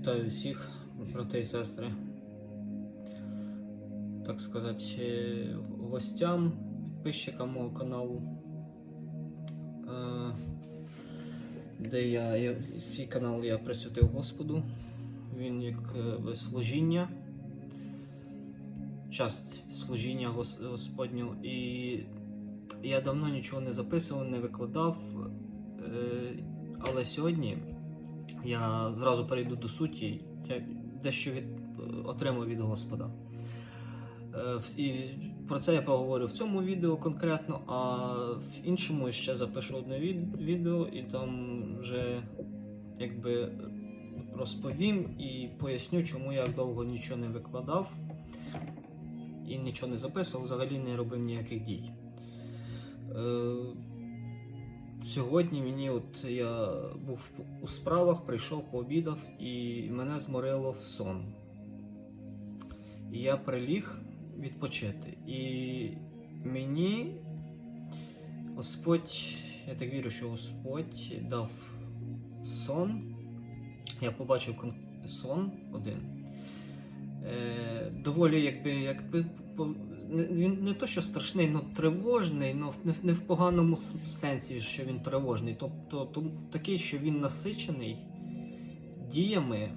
Вітаю всіх, брати і сестри. Так сказати, е, гостям, підписчикам мого каналу, е, де я, свій канал я присвятив Господу. Він як е, служіння, часть служіння Гос- Господнього. І я давно нічого не записував, не викладав. Але сьогодні я зразу перейду до суті. Я дещо від, отримав від Господа. Е, І про це я поговорю в цьому відео конкретно, а в іншому ще запишу одне відео і там вже якби розповім і поясню, чому я довго нічого не викладав і нічого не записував, взагалі не робив ніяких дій. Сьогодні мені, от я був у справах, прийшов, пообідав, і мене зморило в сон. І я приліг відпочити. І мені Господь, я так вірю, що Господь дав сон. Я побачив сон один. Е, доволі, якби, якби він не то, що страшний, але тривожний, але не, не в поганому сенсі, що він тривожний. Тобто то, такий, що він насичений діями,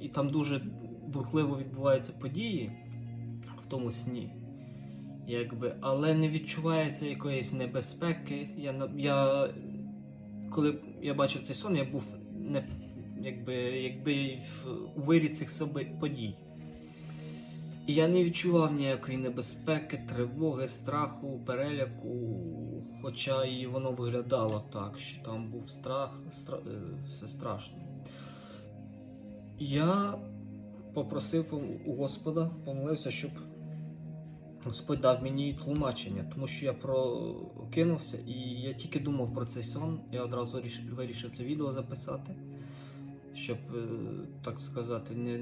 і там дуже бурхливо відбуваються події в тому сні. Якби, але не відчувається якоїсь небезпеки. Я, я, коли я бачив цей сон, я був не, якби, якби в, у вирі цих соби- подій. І я не відчував ніякої небезпеки, тривоги, страху, переляку, хоча і воно виглядало так, що там був страх, стра... е, все страшно. Я попросив у Господа, помолився, щоб Господь дав мені тлумачення, тому що я прокинувся і я тільки думав про цей сон. Я одразу вирішив це відео записати, щоб, е, так сказати, не,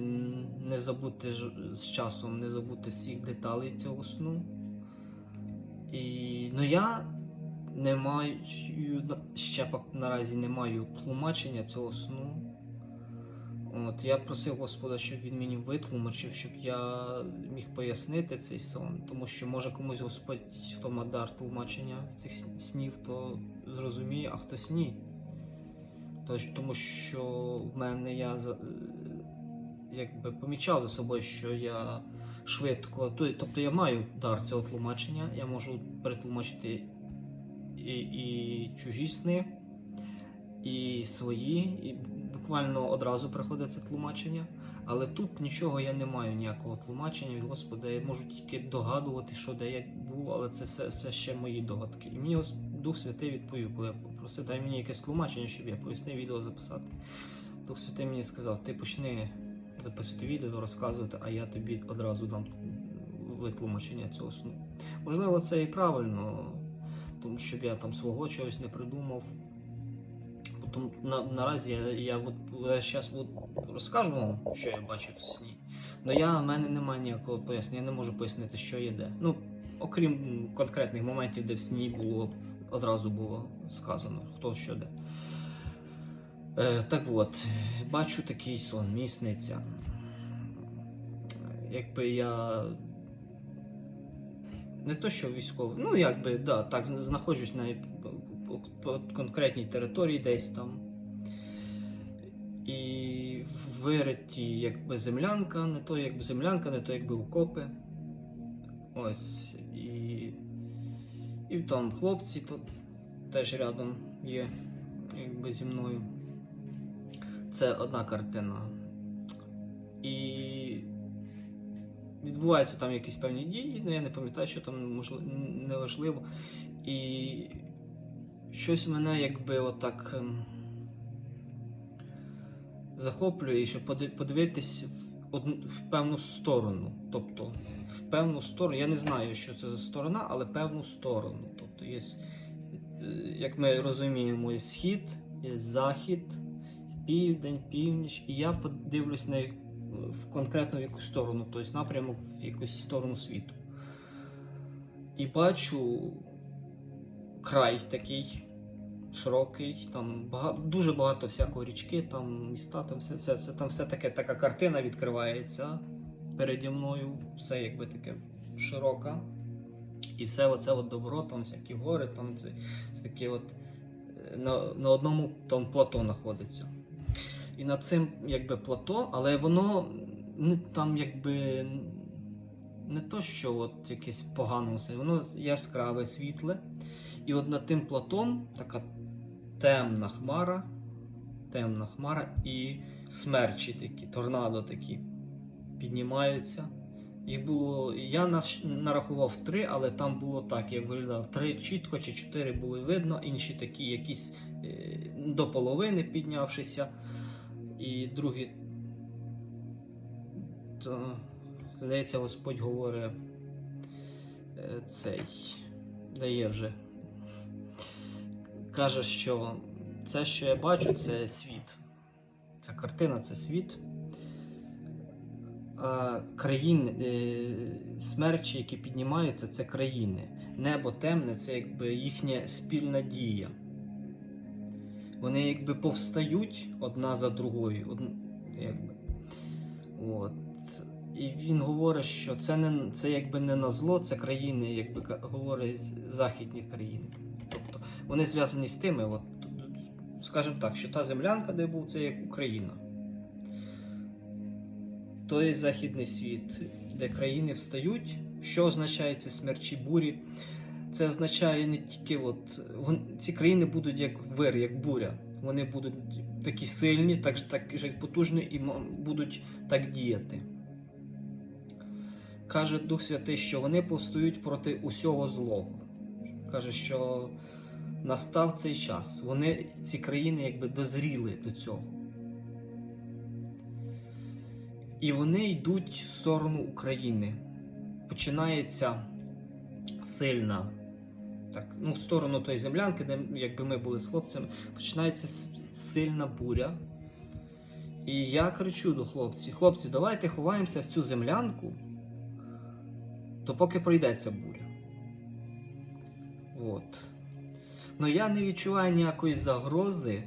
не забути з часом, не забути всіх деталей цього сну. І, ну я не маю, ще наразі не маю тлумачення цього сну. От, я просив Господа, щоб він мені витлумачив, щоб я міг пояснити цей сон, тому що може комусь Господь, хто має дар тлумачення цих снів, то зрозуміє, а хтось ні. Тому що в мене я е, якби помічав за собою, що я швидко, тобто я маю дар цього тлумачення, я можу перетлумачити і, і чужі сни, і свої, і буквально одразу приходить це тлумачення. Але тут нічого я не маю ніякого тлумачення від Господа. Я можу тільки догадувати, що де я був, але це, все це ще мої догадки. І мені Гос- Дух Святий відповів, коли я попросив, дай мені якесь тлумачення, щоб я пояснив відео записати. Дух Святий мені сказав, ти почни записувати відео, розказувати, а я тобі одразу дам витлумачення цього сну. Можливо, це і правильно, тому щоб я там свого чогось не придумав. Тому на, наразі я, я, от, зараз от розкажу вам, що я бачив в сні. Але я, в мене немає ніякого пояснення, я не можу пояснити, що є де. Ну, окрім конкретних моментів, де в сні було одразу було сказано, хто що де. Е, так от, бачу такий сон, мені сниться. Якби я. Не то, що військовий, ну якби, да, так, знаходжусь на конкретній території десь там. І вириті якби землянка, не то якби землянка, не то якби окопи. Ось. І, і там хлопці тут теж рядом є, якби зі мною. Це одна картина. І відбуваються там якісь певні дії, ну я не пам'ятаю, що там можливо неважливо. І щось мене якби отак ем, захоплює, щоб поди- подивитись в, певну сторону. Тобто, в певну сторону, я не знаю, що це за сторона, але певну сторону. Тобто, є, е, як ми розуміємо, є схід, є захід, південь, північ, і я подивлюсь на в конкретно в якусь сторону, тобто напрямок в якусь сторону світу. І бачу край такий, широкий, там бага- дуже багато всякого річки, там міста, там все, все, все, там все таке, така картина відкривається переді мною, все якби таке широка. І все оце от добро, там всякі гори, там це, це таке от е, на, на одному там плато знаходиться. І над цим якби плато, але воно не там якби не то, що от якесь погано все, воно яскраве, світле. І от над тим платом така темна хмара, темна хмара і смерчі такі, торнадо такі піднімаються. Їх було, я нарахував три, але там було так, як виглядало три чітко чи чотири було видно, інші такі якісь е, до половини піднявшися. І другі, то, здається, Господь говорить е, цей, дає вже. Каже, що це, що я бачу, це світ. Ця картина це світ. А країн е, смерчі, які піднімаються, це країни. Небо темне це якби їхня спільна дія. Вони якби повстають одна за другою. Од... Якби. От. І він говорить, що це не це якби не на зло, це країни, якби говорить західні країни. Тобто вони зв'язані з тими, от, скажімо так, що та землянка, де був, це як Україна. Той західний світ, де країни встають, що означає ці смерчі бурі. Це означає не тільки от, ці країни будуть як вир, як буря. Вони будуть такі сильні, так, так же потужні і будуть так діяти. Каже Дух Святий, що вони повстають проти усього злого. Каже, що настав цей час. Вони, ці країни, якби дозріли до цього. І вони йдуть в сторону України. Починається сильна, так, ну, в сторону тої землянки, де якби ми були з хлопцями, починається сильна буря. І я кричу до хлопців: хлопці, давайте ховаємося в цю землянку, то поки пройдеться буря. От. Ну я не відчуваю ніякої загрози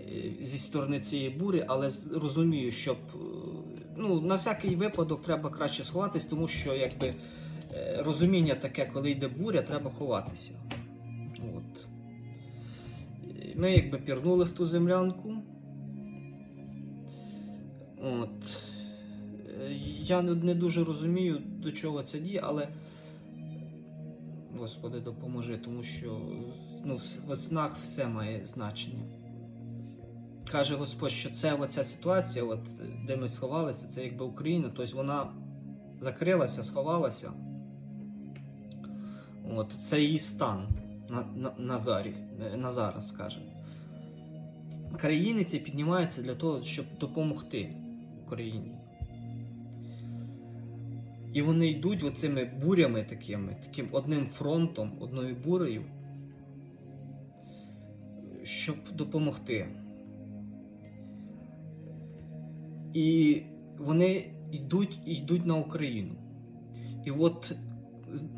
е, зі сторони цієї бурі, але розумію, щоб е, ну, на всякий випадок треба краще сховатись, тому що якби е, розуміння таке, коли йде буря, треба ховатися. От. Ми якби пірнули в ту землянку. От. Я не дуже розумію, до чого це діє, але Господи, допоможи, тому що ну, в все має значення. Каже Господь, що це оця ситуація, от, де ми сховалися, це якби Україна, тобто вона закрилася, сховалася. От, це її стан на, на, на, зарі, на зараз, каже. Країни ці піднімаються для того, щоб допомогти Україні. І вони йдуть оцими бурями такими, таким одним фронтом, одною бурею, щоб допомогти. І вони йдуть і йдуть на Україну. І от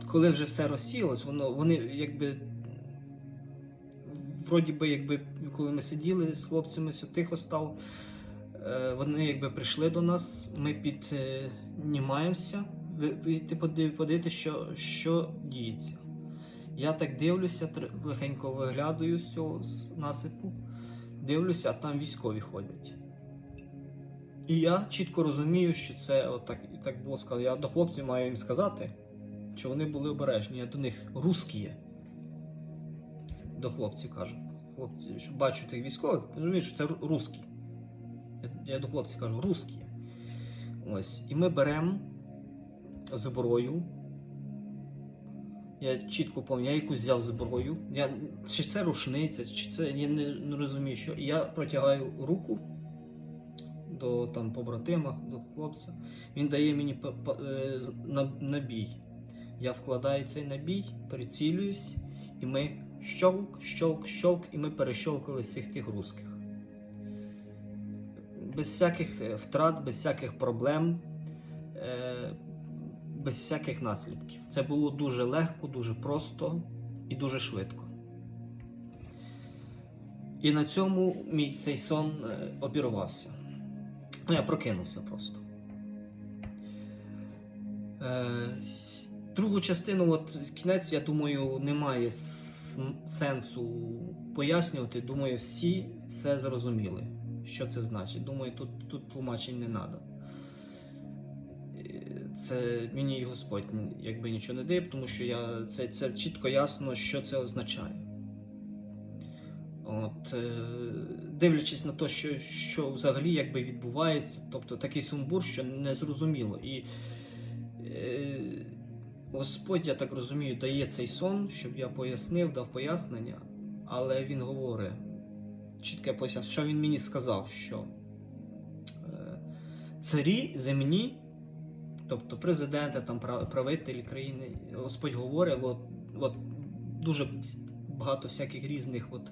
коли вже все розсілось, воно вони якби. Вроді би, якби коли ми сиділи з хлопцями, все тихо стало. Е, Вони якби прийшли до нас, ми піднімаємося, ви- вийти поди- подивитися, що, що діється. Я так дивлюся, легенько виглядаю з цього насипу, дивлюся, а там військові ходять. І я чітко розумію, що це отак, так було сказано. Я до хлопців маю їм сказати, що вони були обережні. Я до них русські є. До хлопців кажу. Хлопці, що бачу тих військових, розумію, що це русські. Я, я до хлопців кажу, русські. Ось. І ми беремо зброю. Я чітко пам'ятаю, я якусь взяв зброю. Я, чи це рушниця, чи це. Я не, не розумію, що. Я протягаю руку до там побратима, до хлопця. Він дає мені е, набій. Я вкладаю цей набій, прицілююсь, і ми щолк, щолк, щолк, і ми перещолкали всіх тих русських. Без всяких е, втрат, без всяких проблем, е, без всяких наслідків. Це було дуже легко, дуже просто і дуже швидко. І на цьому мій цей сон е, обірвався. Ну, я прокинувся просто. Е, другу частину, от кінець, я думаю, немає сенсу пояснювати. Думаю, всі все зрозуміли, що це значить. Думаю, тут, тут тлумачень не треба. Це мені Господь якби нічого не дає, тому що я, це, це чітко ясно, що це означає. От, е, дивлячись на те, що, що взагалі якби відбувається, тобто такий сумбур, що не зрозуміло. І е, Господь, я так розумію, дає цей сон, щоб я пояснив, дав пояснення, але він говорить, чітке пояснення, що він мені сказав, що е, царі земні, тобто президенти, там, правителі країни, Господь говорить, от, от дуже багато всяких різних от,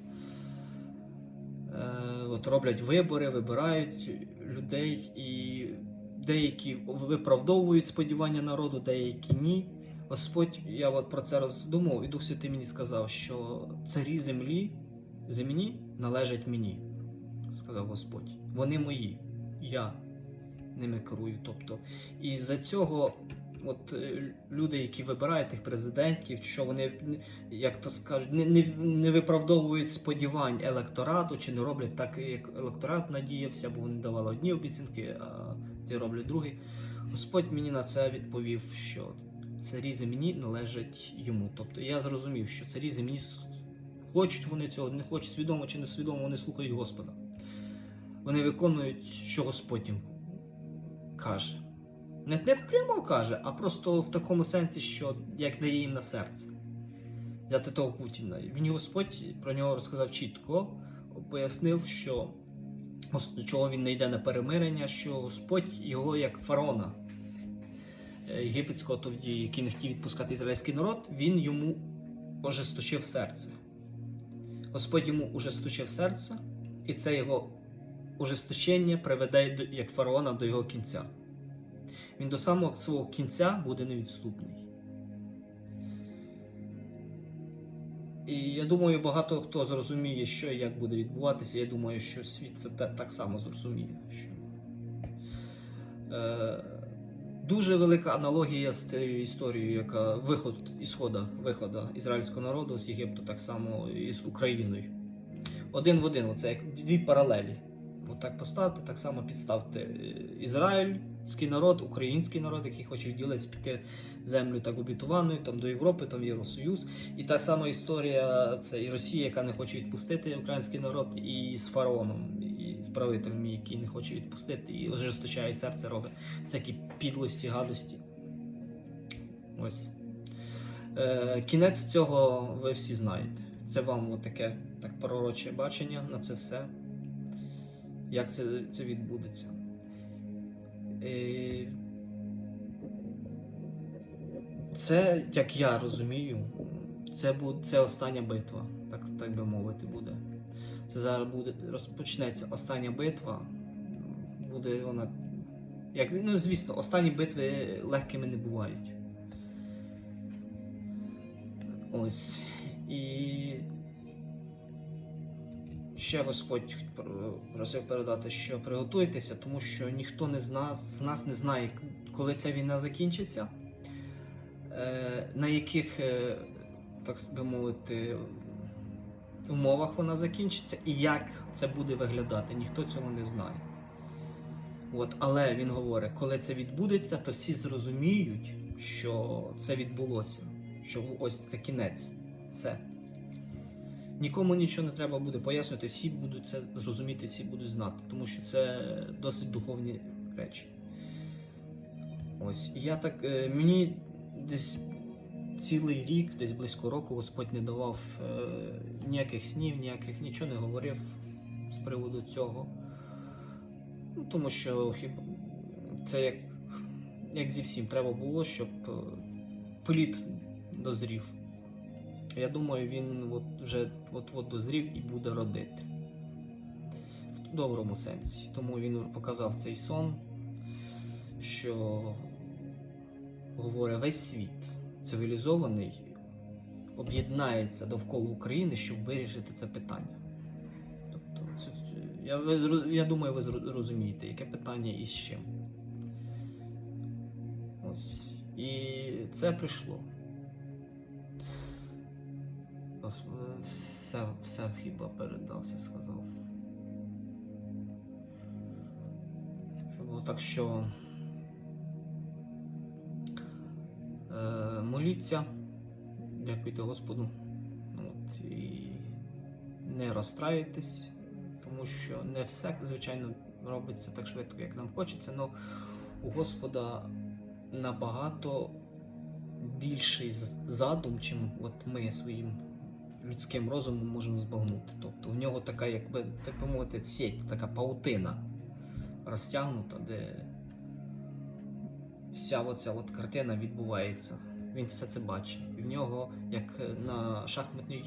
е, от роблять вибори, вибирають людей, і деякі виправдовують сподівання народу, деякі ні. Господь, я от про це роздумав, і Дух Святий мені сказав, що царі землі, земні належать мені, сказав Господь. Вони мої, я ними керую. Тобто, і за цього от е, люди, які вибирають тих президентів, що вони, як то скажуть, не, не, не виправдовують сподівань електорату, чи не роблять так, як електорат надіявся, бо вони давали одні обіцянки, а ті роблять другі. Господь мені на це відповів, що царі земні належать йому. Тобто я зрозумів, що царі земні с- хочуть вони цього, не хочуть свідомо чи несвідомо, вони слухають Господа. Вони виконують, що Господь їм каже. Не, не впрямо каже, а просто в такому сенсі, що як дає їм на серце. Взяти того Путіна. Мені Господь про нього розказав чітко, пояснив, що чого він не йде на перемирення, що Господь його як фараона е, єгипетського тоді, який не хотів відпускати ізраїльський народ, він йому ожесточив серце. Господь йому ожесточив серце, і це його ожесточення приведе як фараона до його кінця. Він до самого свого кінця буде невідступний. І я думаю, багато хто зрозуміє, що і як буде відбуватися. Я думаю, що світ це так само зрозуміє. Що... Е, дуже велика аналогія з тією історією, яка виход ісхода, виходу ізраїльського народу з Єгипту, так само і з Україною. Один в один, оце як дві паралелі. Отак поставте, так само підставте е, ізраїльський народ, український народ, який хоче відділитися, піти землю так обітованою, там до Європи, там Євросоюз. І та сама історія це і Росія, яка не хоче відпустити український народ, і з фараоном, і з правителем, який не хоче відпустити, і ожесточає серце, робить всякі підлості, гадості. Ось. Е, кінець цього ви всі знаєте. Це вам таке так пророче бачення на це все. Як це, це відбудеться. Е, це, як я розумію, це, буде, це остання битва, так, так би мовити, буде. Це зараз буде, розпочнеться остання битва. Буде вона. Як, ну, звісно, останні битви легкими не бувають. Ось. І ще Господь просив передати, що приготуйтеся, тому що ніхто не з нас, з нас не знає, коли ця війна закінчиться, е, на яких, е, так би мовити, умовах вона закінчиться і як це буде виглядати. Ніхто цього не знає. От, але він говорить, коли це відбудеться, то всі зрозуміють, що це відбулося, що ось це кінець. Все. Нікому нічого не треба буде пояснювати, всі будуть це зрозуміти, всі будуть знати, тому що це досить духовні речі. Ось. Я так. е, Мені десь цілий рік, десь близько року, Господь не давав е, ніяких снів, ніяких нічого не говорив з приводу цього. Ну, тому що це як, як зі всім треба було, щоб е, плід дозрів. Я думаю, він от вже от-от дозрів і буде родити. В доброму сенсі. Тому він показав цей сон, що говорить весь світ цивілізований об'єднається довкола України, щоб вирішити це питання. Я, ви зро- я думаю, ви зро- розумієте, яке питання і з чим. Ось. І це прийшло. Все, все хіба передався, сказав. Було так, що е, моліться, дякуйте Господу. От, і не розстраюйтесь, тому що не все, звичайно, робиться так швидко, як нам хочеться, але у Господа набагато більший задум, чим от ми своїм людським розумом можемо збагнути. Тобто в нього така, якби так би мовити, сеть, така паутина розтягнута, де вся оця от картина відбувається. Він все це бачить. І в нього, як на шахматній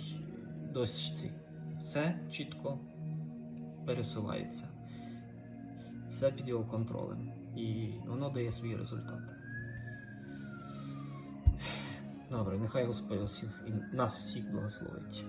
дощці, все чітко пересувається. Все під його контролем. І воно дає свій результат. Добре, нехай Господь вас і нас всіх благословить.